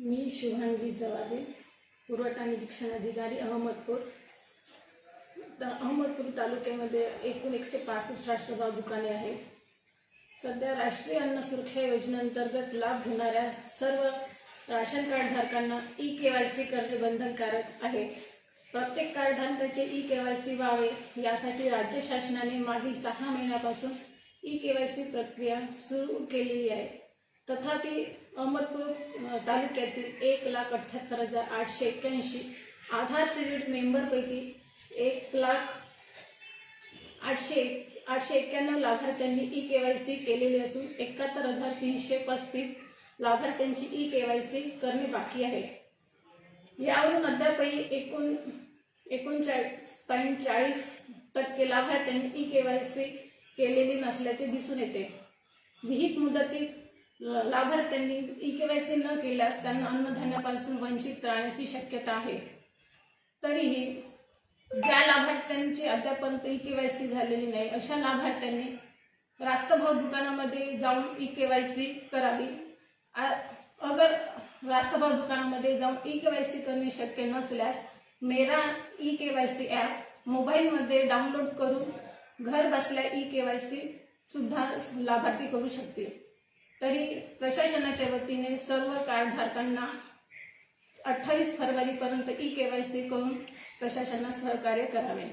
मी शुभांगी जवादे पुरवठा निरीक्षण अधिकारी अहमदपूर. अहमदपूर तालुक्यामध्ये एकूण एकशे पासष्ट राष्ट्रभाव दुकाने आहेत. सध्या राष्ट्रीय अन्न सुरक्षा योजनेअंतर्गत लाभ घेणाऱ्या सर्व राशन कार्डधारकांना ई के वाय सी करणे बंधनकारक आहे. प्रत्येक कार्डधारकाचे ई के वाय सी व्हावे यासाठी राज्य शासनाने मागील सहा महिन्यापासून ई के वाय सी प्रक्रिया सुरू केलेली आहे. तथापि अहमदपूर तालुक्यातील एक लाख अठ्ठ्याहत्तर हजार आठशे एक्क्याऐंशी आधार सिरीड मेंबरपैकी एक लाख आठशे आठशे एक्क्याण्णव लाभार्थ्यांनी ई के वाय सी केलेली असून एकाहत्तर हजार तीनशे पस्तीस लाभार्थ्यांची ई के वाय सी करणे बाकी आहे. यावरून अद्यापही एकूण एकोणचाळीस पॉईंट चाळीस टक्के लाभार्थ्यांनी ई के वाय सी केलेली नसल्याचे दिसून येते. विहित मुदतीत लाभार्थ्यांनी ई केवायसी न केल्यास त्यांना अन्नधान्यापासून वंचित राहण्याची शक्यता आहे. तरीही ज्या लाभार्थ्यांची अद्यापर्यंत ई केवायसी सी झालेली नाही अशा लाभार्थ्यांनी रास्तभाव दुकानामध्ये जाऊन ई केवायसी सी करावी. अगर रास्तभाव दुकानामध्ये जाऊन ई केवायसी करणे शक्य नसल्यास Mera E KYC C app मोबाईलमध्ये डाउनलोड करून घर बसल्या ई केवायसी सुद्धा लाभार्थी करू शकतील. तरी प्रशासनाच्या वतीने सर्व कार्डधारकांना अठ्ठावीस फरवरीपर्यंत ई के वाय सी करून प्रशासनास सहकार्य करावे.